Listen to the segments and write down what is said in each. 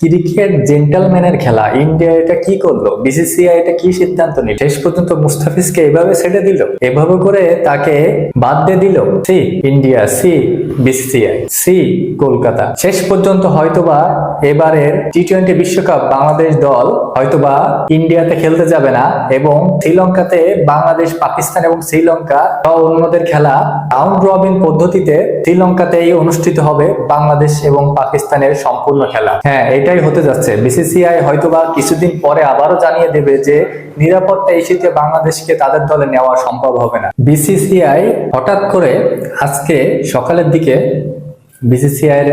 Cricket জেন্টালম্যানের খেলা। India এটা কি করল? বিসিসিআই এটা কি সিদ্ধান্ত নিল? শেষ পর্যন্ত মুস্তাফিজকে এভাবে ছেড়ে দিল? এভাবে করে তাকে বাদ দিয়ে দিল? See, India, see, BCCI, see, Kolkata. শেষ পর্যন্ত হয়তোবা এবারের টি টোয়েন্টি বিশ্বকাপ বাংলাদেশ দল হয়তোবা ইন্ডিয়াতে খেলতে যাবে না এবং শ্রীলঙ্কাতে বাংলাদেশ, পাকিস্তান এবং শ্রীলঙ্কা বা অন্যদের খেলা রাউন্ড রবিন পদ্ধতিতে শ্রীলঙ্কাতেই অনুষ্ঠিত হবে বাংলাদেশ এবং পাকিস্তানের সম্পূর্ণ খেলা। হ্যাঁ এটাই হতে যাচ্ছে। বিসিসিআই হয়তোবা কিছুদিন পরে আবারও জানিয়ে দেবে যে নিরাপত্তা ইস্যুতে বাংলাদেশকে তাদের দলে নেওয়া সম্ভব হবে না। বিসিসিআই হঠাৎ করে আজকে সকালের দিকে বিসিসিআই এর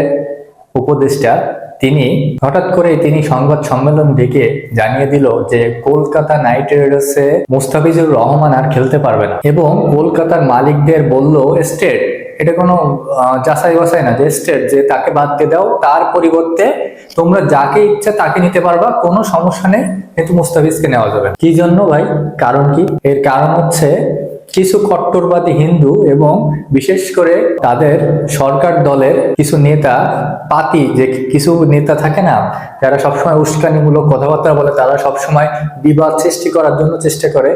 উপদেষ্টা তিনি হঠাৎ করে তিনি সংবাদ সম্মেলন ডেকে জানিয়ে দিল যে কলকাতা নাইট রাইডার্সে মুস্তাফিজুর রহমান আর খেলতে পারবে না। এবং কলকাতার মালিকদের বলল, স্টেট এটা কোনো যাচাই বাছাই না, যে স্টেট যে তাকে বাদ দিয়ে দাও, তার পরিবর্তে তোমরা যাকে ইচ্ছা তাকে নিতে পারবা, কোনো সমস্যা নেই, কিন্তু মুস্তাফিজকে নেওয়া যাবে কি জন্য ভাই? কারণ কি? এর কারণ হচ্ছে কিছু কট্টরবাদী হিন্দু এবং বিশেষ করে তাদের সরকার দলের কিছু নেতা, পাতি, যে কিছু নেতা থাকে না, যারা সবসময় উস্কানিমূলক কথাবার্তা বলে, তারা সবসময় বিবাদ সৃষ্টি করার জন্য চেষ্টা করে,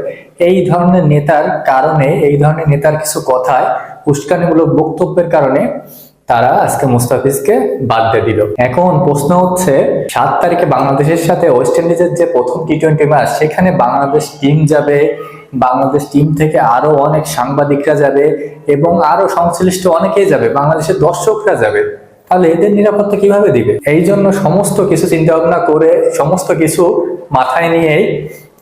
এই ধরনের নেতার কারণে, এই ধরনের নেতার কিছু কথায় উস্কানিমূলক বক্তব্যের কারণে তারা আজকে মুস্তাফিজকে বাদ দিয়ে দিল। এখন প্রশ্ন হচ্ছে, সাত তারিখে বাংলাদেশের সাথে ওয়েস্ট ইন্ডিজের যে প্রথম টি টোয়েন্টি ম্যাচ সেখানে বাংলাদেশ টিম যাবে, বাংলাদেশ টিম থেকে আরও অনেক সাংবাদিকরা যাবে এবং আরও সংশ্লিষ্ট অনেকেই যাবে, বাংলাদেশের দর্শকরা যাবে। তাহলে এদের নিরাপত্তা কীভাবে দিবে? এই জন্য সমস্ত কিছু চিন্তা ভাবনা করে, সমস্ত কিছু মাথায় নিয়েই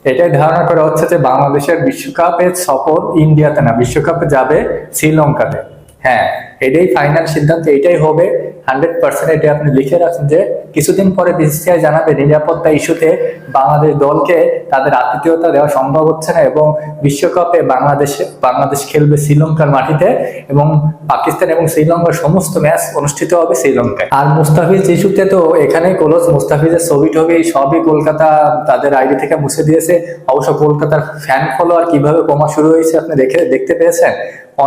এটাই ধারণা করা হচ্ছে যে বাংলাদেশের বিশ্বকাপের সফর ইন্ডিয়াতে না, বিশ্বকাপে যাবে শ্রীলঙ্কাতে। হ্যাঁ এটাই ফাইনাল সিদ্ধান্ত, এটাই হবে হান্ড্রেড পার্সেন্ট এটা আপনি লিখে রাখুন যে কিছুদিন পরে বিসিসিআই জানাবে নিরাপত্তা ইস্যুতে বাংলাদেশ দলকে তাদের আতিথেয়তা দেওয়া সম্ভব হচ্ছে না এবং বিশ্বকাপে বাংলাদেশে, বাংলাদেশ খেলবে শ্রীলঙ্কার মাটিতে এবং পাকিস্তান এবং শ্রীলঙ্কার সমস্ত ম্যাচ অনুষ্ঠিত হবে শ্রীলঙ্কায়। আর মুস্তাফিজ ইস্যুতে তো এখানে কোলস মুস্তাফিজের ছবি টবি সবই কলকাতা তাদের আইডি থেকে মুছে দিয়েছে। অবশ্য কলকাতার ফ্যান ফলোয়ার কীভাবে কমা শুরু হয়েছে আপনি দেখে, দেখতে পেয়েছেন?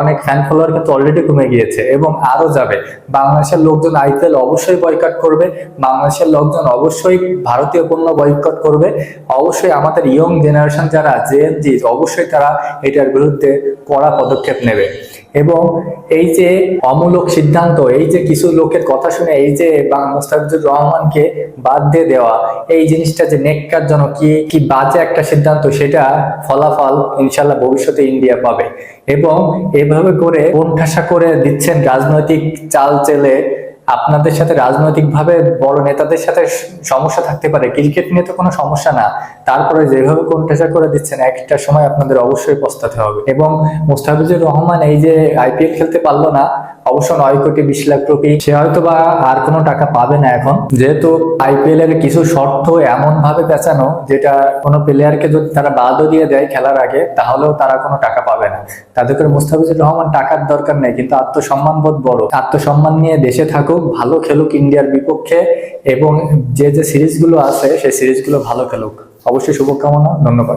অনেক ফ্যান ফলোয়ার কিন্তু অলরেডি কমে গিয়েছে এবং আরও যাবে। বাংলাদেশের লোকজন আইপিএল অবশ্যই বয়কট করবে, বাংলাদেশের লোকজন অবশ্যই ভারতীয় পণ্য বয়কট করবে। অবশ্যই আমাদের ইয়ং জেনারেশন যারা জেএনজি অবশ্যই তারা এটার বিরুদ্ধে কড়া পদক্ষেপ নেবে। এবং এই যে অমূলক সিদ্ধান্ত, এই যে কিছু লোকের কথা শুনে এই যে মুস্তাফিজুর রহমানকে বাদ দিয়ে দেওয়া, এই জিনিসটা যে নেককার জন্য কি কি বাজে একটা সিদ্ধান্ত, সেটা ফলাফল ইনশাল্লাহ ভবিষ্যতে ইন্ডিয়া পাবে। এবং এভাবে করে কোণঠাসা করে দিচ্ছেন রাজনৈতিক চাল চেলে আপনাদের সাথে রাজনৈতিকভাবে বড় নেতাদের সাথে সমস্যা থাকতে পারে। ক্রিকেট নিয়ে তো কোনো সমস্যা না। তারপরে যেভাবে কোণঠাসা করে দিচ্ছেন, একটা সময় আপনাদের অবশ্যই পস্তাতে হবে। এবং মুস্তাফিজুর রহমান এই যে আইপিএল খেলতে পারল না অবশ্য নয় কোটি বিশ লাখ রুপি। সে হয়তো বা আর কোনো টাকা পাবে না এখন। যেহেতু আইপিএল এর কিছু শর্ত এমন ভাবে পেঁচানো, যেটা কোনো প্লেয়ারকে যদি তারা বাদও দিয়ে দেয় খেলার আগে, তাহলেও তারা কোনো টাকা পাবে না। তাদের করে মুস্তাফিজুর রহমান টাকার দরকার নেই, কিন্তু আত্মসম্মান বোধ বড়। আত্মসম্মান নিয়ে দেশে থাকুক, ভালো খেলুক ইন্ডিয়ার বিপক্ষে, এবং যে যে সিরিজগুলো আছে, সেই সিরিজগুলো ভালো খেলুক। অবশ্যই শুভকামনা, ধন্যবাদ।